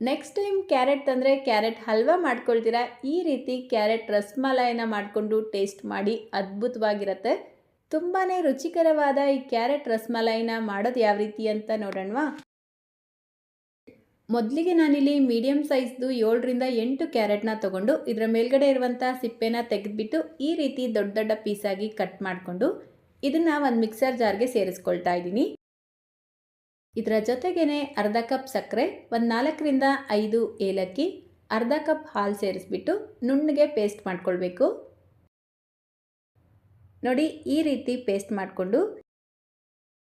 Next time carrot ತಂದರೆ carrot halwa ಮಾಡ್ಕೊಳ್ತೀರಾ? ಈ ರೀತಿ ಕ್ಯಾರೆಟ್ ರಸ್ಮಲಾಯಿನ ಮಾಡಿಕೊಂಡು ಟೇಸ್ಟ್ ಮಾಡಿ ಅದ್ಭುತವಾಗಿರುತ್ತೆ. ತುಂಬಾ ರುಚಿಕರವಾದ ಈ ಕ್ಯಾರೆಟ್ ರಸ್ಮಲಾಯಿನ ಮಾಡೋದು ಯಾವ ರೀತಿ ಅಂತ ನೋಡೋಣವಾ? ಮೊದಲಿಗೆ ನಾನಿಲ್ಲಿ ಮೀಡಿಯಮ್ ಸೈಜ್ದು ಏಳರಿಂದ ಎಂಟು ಕ್ಯಾರೆಟ್ನ ತೊಗೊಂಡು ಇದರ ಮೇಲ್ಗಡೆ ಇರುವಂಥ ಸಿಪ್ಪೆನ ತೆಗೆದುಬಿಟ್ಟು ಈ ರೀತಿ ದೊಡ್ಡ ದೊಡ್ಡ ಪೀಸಾಗಿ ಕಟ್ ಮಾಡಿಕೊಂಡು ಇದನ್ನು ಒಂದು ಮಿಕ್ಸರ್ ಜಾರ್ಗೆ ಸೇರಿಸ್ಕೊಳ್ತಾ ಇದ್ದೀನಿ. ಇದರ ಜೊತೆಗೇ ಅರ್ಧ ಕಪ್ ಸಕ್ಕರೆ, ಒಂದು ನಾಲ್ಕರಿಂದ ಐದು ಏಲಕ್ಕಿ, ಅರ್ಧ ಕಪ್ ಹಾಲು ಸೇರಿಸ್ಬಿಟ್ಟು ನುಣ್ಣಗೆ ಪೇಸ್ಟ್ ಮಾಡ್ಕೊಳ್ಬೇಕು. ನೋಡಿ, ಈ ರೀತಿ ಪೇಸ್ಟ್ ಮಾಡಿಕೊಂಡು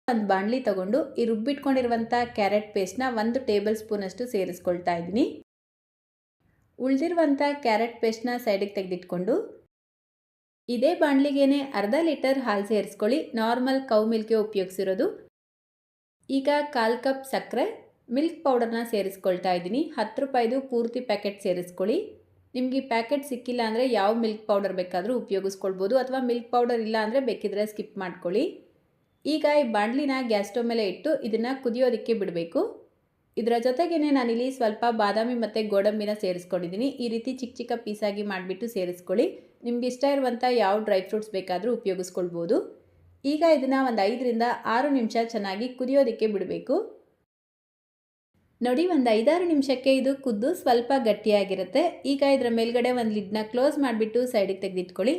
ಒಂದು ಬಾಣಲಿ ತಗೊಂಡು ಈ ರುಬ್ಬಿಟ್ಕೊಂಡಿರುವಂಥ ಕ್ಯಾರೆಟ್ ಪೇಸ್ಟ್ನ ಒಂದು ಟೇಬಲ್ ಸ್ಪೂನಷ್ಟು ಸೇರಿಸ್ಕೊಳ್ತಾ ಇದ್ದೀನಿ. ಉಳಿದಿರುವಂಥ ಕ್ಯಾರೆಟ್ ಪೇಸ್ಟ್ನ ಸೈಡಿಗೆ ತೆಗೆದಿಟ್ಕೊಂಡು ಇದೇ ಬಾಣಲಿಗೇನೆ ಅರ್ಧ ಲೀಟರ್ ಹಾಲು ಸೇರಿಸ್ಕೊಳ್ಳಿ. ನಾರ್ಮಲ್ ಕೌ ಮಿಲ್ಕೆ ಉಪಯೋಗಿಸಿರೋದು. ಈಗ ಕಾಲು ಕಪ್ ಸಕ್ಕರೆ, ಮಿಲ್ಕ್ ಪೌಡರ್ನ ಸೇರಿಸ್ಕೊಳ್ತಾ ಇದ್ದೀನಿ. ಹತ್ತು ರೂಪಾಯಿದು ಪೂರ್ತಿ ಪ್ಯಾಕೆಟ್ ಸೇರಿಸ್ಕೊಳ್ಳಿ. ನಿಮಗೆ ಪ್ಯಾಕೆಟ್ ಸಿಕ್ಕಿಲ್ಲ ಅಂದರೆ ಯಾವ ಮಿಲ್ಕ್ ಪೌಡರ್ ಬೇಕಾದರೂ ಉಪಯೋಗಿಸ್ಕೊಳ್ಬೋದು ಅಥವಾ ಮಿಲ್ಕ್ ಪೌಡರ್ ಇಲ್ಲ ಅಂದರೆ ಬೇಕಿದ್ರೆ ಸ್ಕಿಪ್ ಮಾಡ್ಕೊಳ್ಳಿ. ಈಗ ಈ ಬಾಣಲಿನ ಗ್ಯಾಸ್ ಮೇಲೆ ಇಟ್ಟು ಇದನ್ನು ಕುದಿಯೋದಕ್ಕೆ ಬಿಡಬೇಕು. ಇದರ ಜೊತೆಗೇ ನಾನಿಲ್ಲಿ ಸ್ವಲ್ಪ ಬಾದಾಮಿ ಮತ್ತು ಗೋಡಂಬಿನ ಸೇರಿಸ್ಕೊಂಡಿದ್ದೀನಿ. ಈ ರೀತಿ ಚಿಕ್ಕ ಚಿಕ್ಕ ಪೀಸಾಗಿ ಮಾಡಿಬಿಟ್ಟು ಸೇರಿಸ್ಕೊಳ್ಳಿ. ನಿಮಗೆ ಇಷ್ಟ ಇರುವಂಥ ಯಾವ ಡ್ರೈ ಫ್ರೂಟ್ಸ್ ಬೇಕಾದರೂ ಉಪಯೋಗಿಸ್ಕೊಳ್ಬೋದು. ಈಗ ಇದನ್ನು ಒಂದು ಐದರಿಂದ ಆರು ನಿಮಿಷ ಚೆನ್ನಾಗಿ ಕುದಿಯೋದಕ್ಕೆ ಬಿಡಬೇಕು. ನೋಡಿ, ಒಂದು ಐದಾರು ನಿಮಿಷಕ್ಕೆ ಇದು ಕುದ್ದು ಸ್ವಲ್ಪ ಗಟ್ಟಿಯಾಗಿರುತ್ತೆ. ಈಗ ಇದರ ಮೇಲ್ಗಡೆ ಒಂದು ಲಿಡ್ನ ಕ್ಲೋಸ್ ಮಾಡಿಬಿಟ್ಟು ಸೈಡಿಗೆ ತೆಗೆದಿಟ್ಕೊಳ್ಳಿ.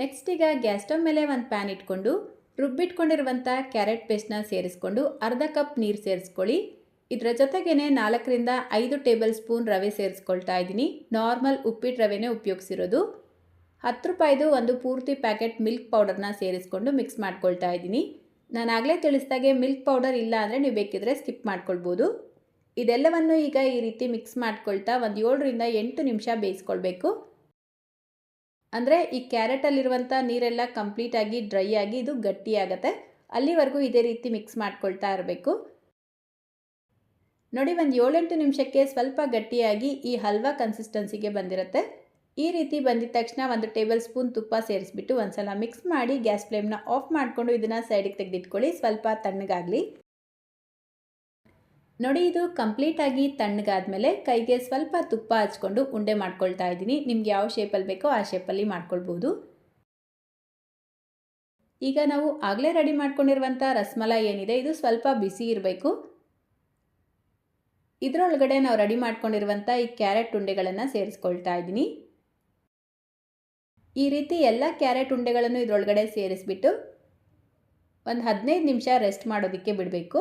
ನೆಕ್ಸ್ಟ್ ಈಗ ಗ್ಯಾಸ್ ಸ್ಟವ್ ಮೇಲೆ ಒಂದು ಪ್ಯಾನ್ ಇಟ್ಕೊಂಡು ರುಬ್ಬಿಟ್ಕೊಂಡಿರುವಂಥ ಕ್ಯಾರೆಟ್ ಪೇಸ್ಟ್ನ ಸೇರಿಸ್ಕೊಂಡು ಅರ್ಧ ಕಪ್ ನೀರು ಸೇರಿಸ್ಕೊಳ್ಳಿ. ಇದರ ಜೊತೆಗೇ ನಾಲ್ಕರಿಂದ ಐದು ಟೇಬಲ್ ಸ್ಪೂನ್ ರವೆ ಸೇರಿಸ್ಕೊಳ್ತಾ ಇದ್ದೀನಿ. ನಾರ್ಮಲ್ ಉಪ್ಪಿಟ್ಟು ರವೆನೇ ಉಪಯೋಗಿಸಿರೋದು. ಹತ್ತು ರೂಪಾಯಿದು ಒಂದು ಪೂರ್ತಿ ಪ್ಯಾಕೆಟ್ ಮಿಲ್ಕ್ ಪೌಡರ್ನ ಸೇರಿಸ್ಕೊಂಡು ಮಿಕ್ಸ್ ಮಾಡ್ಕೊಳ್ತಾ ಇದ್ದೀನಿ. ನಾನು ಆಗಲೇ ತಿಳಿಸ್ದಾಗೆ ಮಿಲ್ಕ್ ಪೌಡರ್ ಇಲ್ಲ ಅಂದರೆ ನೀವು ಬೇಕಿದ್ರೆ ಸ್ಕಿಪ್ ಮಾಡ್ಕೊಳ್ಬೋದು. ಇದೆಲ್ಲವನ್ನು ಈಗ ಈ ರೀತಿ ಮಿಕ್ಸ್ ಮಾಡ್ಕೊಳ್ತಾ ಒಂದು ಏಳರಿಂದ ಎಂಟು ನಿಮಿಷ ಬೇಯಿಸ್ಕೊಳ್ಬೇಕು. ಅಂದರೆ ಈ ಕ್ಯಾರೆಟಲ್ಲಿರುವಂಥ ನೀರೆಲ್ಲ ಕಂಪ್ಲೀಟಾಗಿ ಡ್ರೈ ಆಗಿ ಇದು ಗಟ್ಟಿಯಾಗತ್ತೆ ಅಲ್ಲಿವರೆಗೂ ಇದೇ ರೀತಿ ಮಿಕ್ಸ್ ಮಾಡ್ಕೊಳ್ತಾ ಇರಬೇಕು. ನೋಡಿ ಒಂದು ಏಳೆಂಟು ನಿಮಿಷಕ್ಕೆ ಸ್ವಲ್ಪ ಗಟ್ಟಿಯಾಗಿ ಈ ಹಲ್ವಾ ಕನ್ಸಿಸ್ಟೆನ್ಸಿಗೆ ಬಂದಿರುತ್ತೆ. ಈ ರೀತಿ ಬಂದಿದ ತಕ್ಷಣ ಒಂದು ಟೇಬಲ್ ಸ್ಪೂನ್ ತುಪ್ಪ ಸೇರಿಸ್ಬಿಟ್ಟು ಒಂದ್ಸಲ ಮಿಕ್ಸ್ ಮಾಡಿ ಗ್ಯಾಸ್ ಫ್ಲೇಮ್ನ ಆಫ್ ಮಾಡಿಕೊಂಡು ಇದನ್ನು ಸೈಡಿಗೆ ತೆಗೆದಿಟ್ಕೊಳ್ಳಿ. ಸ್ವಲ್ಪ ತಣ್ಣಗಾಗಲಿ. ನೋಡಿ, ಇದು ಕಂಪ್ಲೀಟಾಗಿ ತಣ್ಣಗಾದ್ಮೇಲೆ ಕೈಗೆ ಸ್ವಲ್ಪ ತುಪ್ಪ ಹಚ್ಕೊಂಡು ಉಂಡೆ ಮಾಡ್ಕೊಳ್ತಾ ಇದ್ದೀನಿ. ನಿಮ್ಗೆ ಯಾವ ಶೇಪಲ್ಲಿ ಬೇಕೋ ಆ ಶೇಪಲ್ಲಿ ಮಾಡ್ಕೊಳ್ಬೋದು. ಈಗ ನಾವು ಆಗಲೇ ರೆಡಿ ಮಾಡ್ಕೊಂಡಿರುವಂಥ ರಸಮಲ ಏನಿದೆ, ಇದು ಸ್ವಲ್ಪ ಬಿಸಿ ಇರಬೇಕು. ಇದರೊಳಗಡೆ ನಾವು ರೆಡಿ ಮಾಡ್ಕೊಂಡಿರುವಂಥ ಈ ಕ್ಯಾರೆಟ್ ಉಂಡೆಗಳನ್ನು ಸೇರಿಸ್ಕೊಳ್ತಾ ಇದ್ದೀನಿ. ಈ ರೀತಿ ಎಲ್ಲ ಕ್ಯಾರೆಟ್ ಉಂಡೆಗಳನ್ನು ಇದರೊಳಗಡೆ ಸೇರಿಸ್ಬಿಟ್ಟು ಒಂದು ಹದಿನೈದು ನಿಮಿಷ ರೆಸ್ಟ್ ಮಾಡೋದಕ್ಕೆ ಬಿಡಬೇಕು.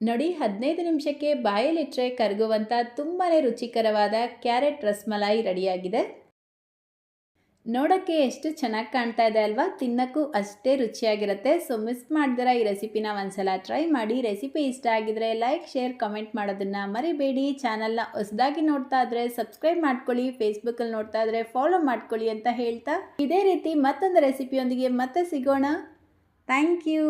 ನೋಡಿ, ಹದಿನೈದು ನಿಮಿಷಕ್ಕೆ ಬಾಯಲ್ಲಿಟ್ಟರೆ ಕರಗುವಂಥ ತುಂಬಾ ರುಚಿಕರವಾದ ಕ್ಯಾರೆಟ್ ರಸ್ಮಲಾಯಿ ರೆಡಿಯಾಗಿದೆ. ನೋಡೋಕ್ಕೆ ಎಷ್ಟು ಚೆನ್ನಾಗಿ ಕಾಣ್ತಾ ಇದೆ ಅಲ್ವಾ? ತಿನ್ನೋಕ್ಕೂ ಅಷ್ಟೇ ರುಚಿಯಾಗಿರುತ್ತೆ. ಸೊ ಮಿಸ್ ಮಾಡ್ದಿರ ಈ ರೆಸಿಪಿನ ಒಂದ್ಸಲ ಟ್ರೈ ಮಾಡಿ ರೆಸಿಪಿ ಇಷ್ಟ ಆಗಿದ್ರೆ ಲೈಕ್ ಶೇರ್ ಕಮೆಂಟ್ ಮಾಡೋದನ್ನು ಮರಿಬೇಡಿ. ಚಾನಲ್ನ ಹೊಸದಾಗಿ ನೋಡ್ತಾ ಇದ್ರೆ ಸಬ್ಸ್ಕ್ರೈಬ್ ಮಾಡ್ಕೊಳ್ಳಿ ಫೇಸ್ಬುಕ್ಕಲ್ಲಿ ನೋಡ್ತಾ ಇದ್ರೆ ಫಾಲೋ ಮಾಡ್ಕೊಳ್ಳಿ ಅಂತ ಹೇಳ್ತಾ ಇದೇ ರೀತಿ ಮತ್ತೊಂದು ರೆಸಿಪಿಯೊಂದಿಗೆ ಮತ್ತೆ ಸಿಗೋಣ. Thank you